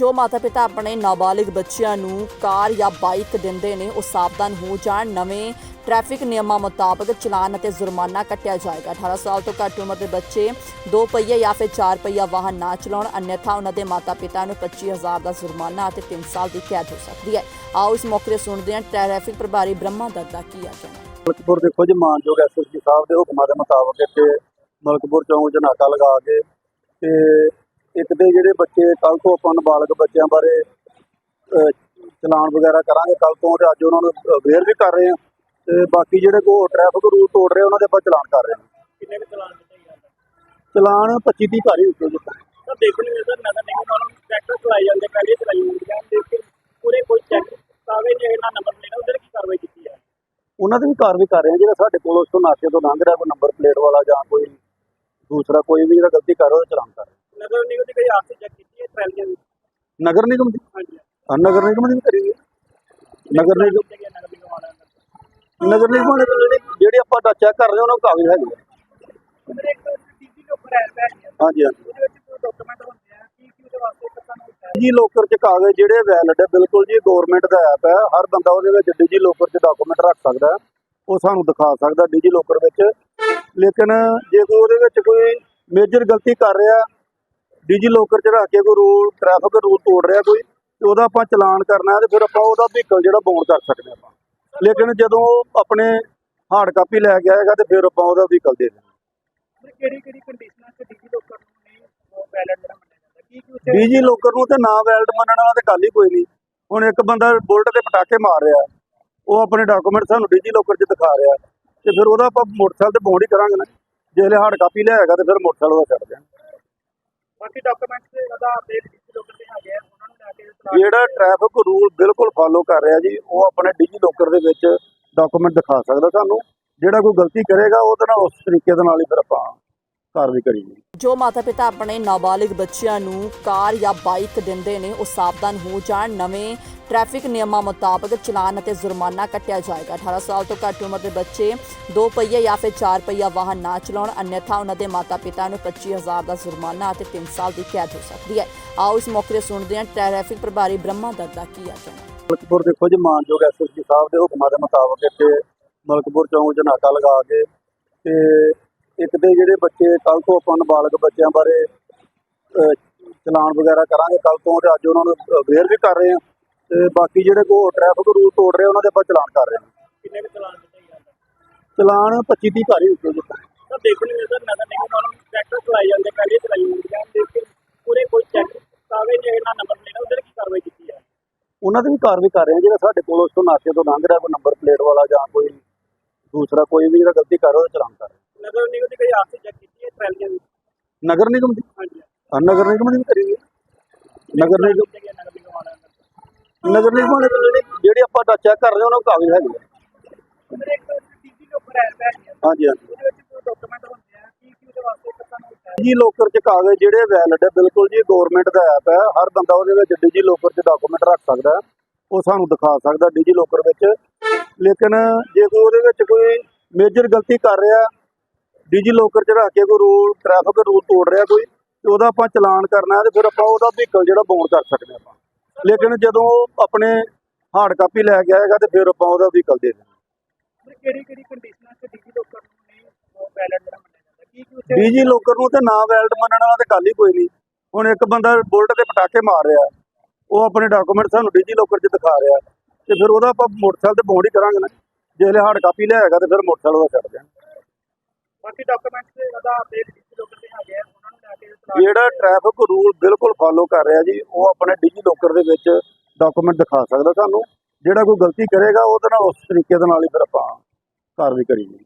ਜੋ ਮਾਤਾ-ਪਿਤਾ ਆਪਣੇ ਨਾਬਾਲਿਗ ਬੱਚਿਆਂ ਨੂੰ ਕਾਰ ਜਾਂ ਬਾਈਕ ਦਿੰਦੇ ਨੇ, ਉਹ ਸਾਵਧਾਨ ਹੋ ਜਾਣ। ਨਵੇਂ ਟ੍ਰੈਫਿਕ ਨਿਯਮਾਂ ਮੁਤਾਬਕ ਚਲਾਨ ਅਤੇ ਜੁਰਮਾਨਾ ਕੱਟਿਆ ਜਾਏਗਾ। 18 ਸਾਲ ਤੋਂ ਘੱਟ ਉਮਰ ਦੇ ਬੱਚੇ ਦੋ ਪਹੀਆ ਜਾਂ ਫਿਰ ਚਾਰ ਪਹੀਆ ਵਾਹਨ ਨਾ ਚਲਾਉਣ ਅਨਿਥਾ ਉਹਨਾਂ ਦੇ ਮਾਤਾ-ਪਿਤਾ ਨੂੰ 25000 ਦਾ ਜੁਰਮਾਨਾ ਅਤੇ 3 ਸਾਲ ਦੀ ਕੈਦ ਹੋ ਸਕਦੀ ਹੈ। ਆਓ ਇਸ ਮੌਕੇ ਤੇ ਸੁਣਦੇ ਹਾਂ ਟ੍ਰੈਫਿਕ ਪ੍ਰਭਾਰੀ ਬ੍ਰਹਮਾ ਦੱਤ ਕੀ ਆਖਣਾ ਮਲਕਪੁਰ ਦੇਖੋ ਜੀ, ਮਾਨਯੋਗ ਐਸਐਸਪੀ ਸਾਹਿਬ ਦੇ ਹੁਕਮਾਂ ਦੇ ਮੁਤਾਬਕ ਇੱਥੇ ਮਲਕਪੁਰ ਚੌਂਕ 'ਚ ਲਗਾ ਕੇ ਤੇ ਇੱਕ ਦੇ ਜਿਹੜੇ ਬੱਚੇ ਕੱਲ ਤੋਂ ਆਪਾਂ ਨਾਬਾਲਗ ਬੱਚਿਆਂ ਬਾਰੇ ਚਲਾਨ ਵਗੈਰਾ ਕਰਾਂਗੇ ਕੱਲ ਤੋਂ ਤੇ ਅੱਜ ਉਹਨਾਂ ਨੂੰ ਅਵੇਅਰ ਵੀ ਕਰ ਰਹੇ ਹਾਂ ਤੇ ਬਾਕੀ ਜਿਹੜੇ ਕੋ ਟ੍ਰੈਫਿਕ ਰੂਲ ਤੋੜ ਰਹੇ ਉਹਨਾਂ ਦੇ ਆਪਾਂ ਚਲਾਨ ਕਰ ਰਹੇ ਕਿੰਨੇ ਕੁ ਚਲਾਨ ਦਿੱਤੇ ਗਏ ਹਨ ਚਲਾਨ 25 30 ਭਾਰੀ ਦਿੱਤੇ ਜੀ। ਤਾਂ ਦੇਖਣ ਨੂੰ ਮਿਲਦਾ ਨਗਰ ਨਿਗਮ ਵੱਲੋਂ ਟਰੈਕਟਰ ਚਲਾਏ ਜਾਂਦੇ ਪਹਿਲੇ ਚਲਾਈ ਹੁੰਦੀਆਂ ਲੇਕਿਨ ਪੂਰੇ ਕੋਈ ਚੈੱਕ ਕਾਵੇ ਨੇ ਇਹਨਾਂ ਨੰਬਰ ਪਲੇਟ ਉਹਦੇ ਕੀ ਕਾਰਵਾਈ ਕੀਤੀ ਹੈ ਉਹਨਾਂ ਦੀ ਵੀ ਕਾਰਵਾਈ ਕਰ ਰਹੇ ਹਾਂ ਜਿਹੜਾ ਸਾਡੇ ਕੋਲ ਉਸ ਤੋਂ ਨਾਕੇ ਤੋਂ ਲੰਘ ਰਿਹਾ ਕੋਈ ਨੰਬਰ ਪਲੇਟ ਵਾਲਾ ਜਾਂ ਕੋਈ ਦੂਸਰਾ ਕੋਈ ਵੀ ਜਿਹੜਾ ਗਲਤੀ ਕਰ ਰਿਹਾ ਚਲਾਨ ਕਰ ਰਹੇ ਨਗਰ ਨਿਗਮ ਦੀ ਕੋਈ ਆਰਸੀ ਚੈੱਕ ਕੀਤੀ ਹੈ ਟਰੈਲੀਆਂ ਦੀ ਹਾਂ। ਨਗਰ ਨਿਗਮ ਦੀ ਹਾਂ, ਨਗਰ ਨਿਗਮ ਦੀ ਵੀ ਕਰੀ ਹੈ। ਨਗਰ ਨਿਗਮ ਨਗਰ ਨਿਗਮ ਵਾਲਿਆਂ ਦਾ ਆਪਾਂ ਦਾ ਚੈੱਕ ਕਰ ਰਹੇ ਉਹਨਾਂ ਕੋਲ ਕਾਗਜ਼ ਹੈਗੇ ਹਾਂਜੀ ਹਾਂਜੀ। ਜੀ ਲੋਕਰ ਚ ਕਾਗਜ਼ ਜਿਹੜੇ ਵੈਲਿਡ ਹੈ ਬਿਲਕੁਲ ਜੀ ਗਵਰਨਮੈਂਟ ਦਾ ਐਪ ਹੈ। ਹਰ ਬੰਦਾ ਉਹਦੇ ਵਿੱਚ ਡਿਜੀ ਲੋਕਰ ਚ ਡਾਕੂਮੈਂਟ ਰੱਖ ਸਕਦਾ ਉਹ ਸਾਨੂੰ ਦਿਖਾ ਸਕਦਾ ਡਿਜੀ ਲੋਕਰ ਵਿੱਚ। ਲੇਕਿਨ ਜੇ ਕੋਈ ਉਹਦੇ ਵਿੱਚ ਕੋਈ ਮੇਜਰ ਗਲਤੀ ਕਰ ਰਿਹਾ ਡਿਜੀ ਲੋਕਰ ਚ ਰੱਖ ਕੇ ਕੋਈ ਰੂਲ ਟ੍ਰੈਫਿਕ ਰੂਲ ਤੋੜ ਰਿਹਾ ਕੋਈ ਤੇ ਉਹਦਾ ਆਪਾਂ ਚਲਾਨ ਕਰਨਾ ਤੇ ਫਿਰ ਆਪਾਂ ਉਹਦਾ ਵਹੀਕਲ ਜਿਹੜਾ ਬੌਂਡ ਕਰ ਸਕਦੇ ਆਪਾਂ। ਲੇਕਿਨ ਜਦੋਂ ਆਪਣੇ ਹਾਰਡ ਕਾਪੀ ਲੈ ਕੇ ਆਏਗਾ ਤੇ ਫਿਰ ਆਪਾਂ ਉਹਦਾ ਵਹੀਕਲ ਦੇ ਦੇਣਾ। ਫਿਰ ਕਿਹੜੀ ਕਿਹੜੀ ਕੰਡੀਸ਼ਨਾਂ 'ਚ ਡੀਜੀ ਲੋਕਾਂ ਨੂੰ ਨਹੀਂ ਵੈਲਿਡ ਜਿਹੜਾ ਮੰਨਿਆ ਜਾਂਦਾ? ਕੀ ਕੀ ਉੱਥੇ ਡੀਜੀ ਲੋਕਰ ਨੂੰ ਤੇ ਨਾ ਵੈਲਿਡ ਮੰਨਣ ਵਾਲਾ ਤੇ ਗੱਲ ਹੀ ਕੋਈ ਨਹੀਂ। ਹੁਣ ਇੱਕ ਬੰਦਾ ਬੁਲਟ ਤੇ ਪਟਾਕੇ ਮਾਰ ਰਿਹਾ ਉਹ ਆਪਣੇ ਡਾਕੂਮੈਂਟ ਸਾਨੂੰ ਡੀਜੀ ਲੋਕਰ 'ਚ ਦਿਖਾ ਰਿਹਾ ਤੇ ਫਿਰ ਉਹਦਾ ਆਪਾਂ ਮੋਟਰਸਾਈਕਲ ਤੇ ਬੌਂਡ ਹੀ ਕਰਾਂਗੇ ਨਾ। ਜੇ ਹਲੇ ਹਾਰਡ ਕਾਪੀ ਲਿਆਏਗਾ ਤੇ ਫਿਰ ਮੋਟਰਸਾਈਕਲ ਦਾ ਛੱਡ ਦਿਆਂਗੇ ਬਾਕੀ ਡਾਕੂਮੈਂਟਸ ਦੇ ਆਧਾਰ ਤੇ ਡੀਜੀ ਲੋਕਾਂ ਦੇ ਹੈਗੇ ਆ ਉਹਨਾਂ ਨੂੰ ਲੈ ਕੇ ਚਲਾਨ ਜਿਹੜਾ ਟ੍ਰੈਫਿਕ ਰੂਲ ਬਿਲਕੁਲ ਫਾਲੋ ਕਰ ਰਿਹਾ ਜੀ ਉਹ ਆਪਣੇ ਡੀਜੀ ਲੋਕਰ ਦੇ ਵਿੱਚ ਡਾਕੂਮੈਂਟ ਦਿਖਾ ਸਕਦਾ ਸਾਨੂੰ। ਜਿਹੜਾ ਕੋਈ ਗਲਤੀ ਕਰੇਗਾ ਉਹਦੇ ਨਾਲ ਉਸ ਤਰੀਕੇ ਦੇ ਨਾਲ ਹੀ ਫਿਰ ਆਪਾਂ ਕਾਰਵਾਈ ਕਰੀਏ। ਜੋ ਮਾਤਾ-ਪਿਤਾ ਆਪਣੇ ਨਾਬਾਲਿਗ ਬੱਚਿਆਂ ਨੂੰ ਕਾਰ ਜਾਂ ਬਾਈਕ ਦਿੰਦੇ ਨੇ, ਉਹ ਸਾਵਧਾਨ ਹੋ ਜਾਣ। ਨਵੇਂ ਟ੍ਰੈਫਿਕ ਨਿਯਮਾਂ ਮੁਤਾਬਕ ਚਲਾਨ ਅਤੇ ਜੁਰਮਾਨਾ ਕੱਟਿਆ ਜਾਏਗਾ। 18 ਸਾਲ ਤੋਂ ਘੱਟ ਉਮਰ ਦੇ ਬੱਚੇ ਦੋ ਪਹੀਆ ਜਾਂ ਫਿਰ ਚਾਰ ਪਹੀਆ ਵਾਹਨ ਨਾ ਚਲਾਉਣ ਅਨਿਥਾ ਉਹਨਾਂ ਦੇ ਮਾਤਾ-ਪਿਤਾ ਨੂੰ 25000 ਦਾ ਜੁਰਮਾਨਾ ਅਤੇ 3 ਸਾਲ ਦੀ ਕੈਦ ਹੋ ਸਕਦੀ ਹੈ। ਆਓ ਇਸ ਮੌਕੇ ਤੇ ਸੁਣਦੇ ਹਾਂ ਟ੍ਰੈਫਿਕ ਪ੍ਰਭਾਰੀ ਬ੍ਰਹਮਾ ਦੱਤ ਕੀ ਆਖਣਾ ਮਲਕਪੁਰ ਦੇਖੋ ਜੀ, ਮਾਨਯੋਗ ਐਸਐਸਪੀ ਸਾਹਿਬ ਦੇ ਹੁਕਮਾਂ ਦੇ ਮੁਤਾਬਕ ਇੱਥੇ ਮਲਕਪੁਰ ਚੌਂਕ 'ਚ ਨਾਕਾ ਲਗਾ ਕੇ ਤੇ ਇੱਕ ਦੇ ਜਿਹੜੇ ਬੱਚੇ ਕੱਲ ਤੋਂ ਆਪਾਂ ਨਾਬਾਲਗ ਬੱਚਿਆਂ ਬਾਰੇ ਚਲਾਨ ਵਗੈਰਾ ਕਰਾਂਗੇ ਕੱਲ ਤੋਂ ਤੇ ਅੱਜ ਉਹਨਾਂ ਨੂੰ ਅਵੇਅਰ ਵੀ ਕਰ ਰਹੇ ਹਾਂ ਤੇ ਬਾਕੀ ਜਿਹੜੇ ਕੋ ਟ੍ਰੈਫਿਕ ਰੂਲ ਤੋੜ ਰਹੇ ਉਹਨਾਂ ਦੇ ਆਪਾਂ ਚਲਾਨ ਕਰ ਰਹੇ ਕਿੰਨੇ ਕੁ ਚਲਾਨ ਦਿੱਤੇ ਗਏ ਹਨ ਚਲਾਨ 25 30 ਭਾਰੀ ਦਿੱਤੇ ਜੀ। ਤਾਂ ਦੇਖਣ ਨੂੰ ਮਿਲਦਾ ਨਗਰ ਨਿਗਮ ਵੱਲੋਂ ਟਰੈਕਟਰ ਚਲਾਏ ਜਾਂਦੇ ਪਹਿਲੇ ਚਲਾਈ ਹੁੰਦੀਆਂ ਲੇਕਿਨ ਪੂਰੇ ਕੋਈ ਚੈੱਕ ਕਾਵੇ ਨੇ ਇਹਨਾਂ ਨੰਬਰ ਪਲੇਟ ਉਹਦੇ ਕੀ ਕਾਰਵਾਈ ਕੀਤੀ ਹੈ ਉਹਨਾਂ ਦੀ ਵੀ ਕਾਰਵਾਈ ਕਰ ਰਹੇ ਹਾਂ ਜਿਹੜਾ ਸਾਡੇ ਕੋਲ ਉਸ ਤੋਂ ਨਾਕੇ ਤੋਂ ਲੰਘ ਰਿਹਾ ਕੋਈ ਨੰਬਰ ਪਲੇਟ ਵਾਲਾ ਜਾਂ ਕੋਈ ਦੂਸਰਾ ਕੋਈ ਵੀ ਜਿਹੜਾ ਗਲਤੀ ਕਰ ਰਿਹਾ ਉਹਦਾ ਚਲਾਨ ਕਰ ਰਹੇ ਨਗਰ ਨਿਗਮ ਦੀ ਕੋਈ ਆਰਸੀ ਚੈੱਕ ਕੀਤੀ ਹੈ ਟਰੈਲੀਆਂ ਦੀ। ਨਗਰ ਨਿਗਮ ਦੀ? ਹਾਂਜੀ। ਹਾਂ, ਨਗਰ ਨਿਗਮ ਦੀ ਕਰੀ ਹੈ। ਨਗਰ ਨਿਗਮ ਨਗਰ ਨਿਗਮ ਵਾਲਿਆਂ ਦਾ। ਨਗਰ ਨਿਗਮ ਨੇ ਜਿਹੜੀ ਜਿਹੜੀ ਆਪਾਂ ਦਾ ਚੈੱਕ ਕਰ ਰਹੇ ਉਹਨਾਂ ਕੋਲ ਕਾਗਜ਼ ਹੈਗੇ। ਫਿਰ ਇੱਕ ਟੀਪੀ ਦੇ ਉੱਪਰ ਐਡ ਬੈਠ ਗਿਆ। ਹਾਂਜੀ ਹਾਂਜੀ। ਉਹਦੇ ਵਿੱਚ ਕੋਈ ਡਾਕੂਮੈਂਟ ਹੁੰਦੇ ਆ ਕੀ ਕੀ ਉਹਦੇ ਵਾਸਤੇ ਨਹੀਂ ਹੁੰਦਾ ਜੀ ਲੋਕਰ ਚ ਕਾਗਜ਼ ਜਿਹੜੇ ਵੈਲਿਡ ਹੈ ਬਿਲਕੁਲ ਜੀ ਗਵਰਨਮੈਂਟ ਦਾ ਐਪ ਹੈ ਹਰ ਬੰਦਾ ਉਹਦੇ ਵਿੱਚ ਡਿਜੀ ਲੋਕਰ ਚ ਡਾਕੂਮੈਂਟ ਰੱਖ ਸਕਦਾ। ਉਹ ਸਾਨੂੰ ਦਿਖਾ ਸਕਦਾ ਡਿਜੀ ਲੋਕਰ ਵਿੱਚ। ਲੇਕਿਨ ਜੇ ਕੋਈ ਉਹਦੇ ਵਿੱਚ ਕੋਈ ਮੇਜਰ ਗਲਤੀ ਕਰ ਰਿਹਾ ਡਿਜੀ ਲੋਕਰ ਚ ਰੱਖ ਕੇ ਕੋਈ ਰੂਲ ਟ੍ਰੈਫਿਕ ਰੂਲ ਤੋੜ ਰਿਹਾ ਕੋਈ ਤੇ ਉਹਦਾ ਆਪਾਂ ਚਲਾਨ ਕਰਨਾ ਤੇ ਫਿਰ ਆਪਾਂ ਉਹਦਾ ਵਹੀਕਲ ਜਿਹੜਾ ਬੌਂਡ ਕਰ ਸਕਦੇ ਆਪਾਂ। ਲੇਕਿਨ ਜਦੋਂ ਉਹ ਆਪਣੇ ਹਾਰਡ ਕਾਪੀ ਲੈ ਕੇ ਆਏਗਾ ਤੇ ਫਿਰ ਆਪਾਂ ਉਹਦਾ ਵਹੀਕਲ ਦੇ ਦੇਣਾ। ਕਿਹੜੀ ਕਿਹੜੀ ਕੰਡੀਸ਼ਨਾਂ 'ਚ ਡੀਜੀ ਲੋਕਾਂ ਨੂੰ ਨਹੀਂ ਵੈਲਿਡ ਜਿਹੜਾ ਮੰਨਿਆ ਜਾਂਦਾ। ਕੀ ਕੀ ਉੱਥੇ ਡੀਜੀ ਲੋਕਰ ਨੂੰ ਤੇ ਨਾ ਵੈਲਿਡ ਮੰਨਣ ਤੇ ਗੱਲ ਹੀ ਕੋਈ ਨਹੀਂ। ਹੁਣ ਇੱਕ ਬੰਦਾ ਬੁਲਟ ਤੇ ਪਟਾਕੇ ਮਾਰ ਰਿਹਾ ਉਹ ਆਪਣੇ ਡਾਕੂਮੈਂਟ ਸਾਨੂੰ ਡੀਜੀ ਲੋਕਰ 'ਚ ਦਿਖਾ ਰਿਹਾ ਤੇ ਫਿਰ ਉਹਦਾ ਆਪਾਂ ਮੋਟਰਸਾਈਕਲ ਤੇ ਬੌਂਡ ਹੀ ਕਰਾਂਗੇ ਨਾ। ਜੇ ਹਲੇ ਹਾਰਡ ਕਾਪੀ ਲਿਆਏਗਾ ਤੇ ਫਿਰ ਮੋਟਰਸਾਈਕਲ ਦਾ ਛੱਡ ਬਾਕੀ ਡਾਕੂਮੈਂਟਸ ਦੇ ਆਧਾਰ ਤੇ ਡੀਜੀ ਲੋਕਾਂ ਦੇ ਹੈਗੇ ਆ ਉਹਨਾਂ ਨੂੰ ਲੈ ਕੇ ਚਲਾਨ ਜਿਹੜਾ ਟ੍ਰੈਫਿਕ ਰੂਲ ਬਿਲਕੁਲ ਫਾਲੋ ਕਰ ਰਿਹਾ ਜੀ ਉਹ ਆਪਣੇ ਡੀਜੀ ਲੋਕਰ ਦੇ ਵਿੱਚ ਡਾਕੂਮੈਂਟ ਦਿਖਾ ਸਕਦਾ ਸਾਨੂੰ। ਜਿਹੜਾ ਕੋਈ ਗਲਤੀ ਕਰੇਗਾ ਉਹਦੇ ਨਾਲ ਉਸ ਤਰੀਕੇ ਦੇ ਨਾਲ ਹੀ ਫਿਰ ਆਪਾਂ ਕਾਰਵਾਈ ਕਰੀਏ।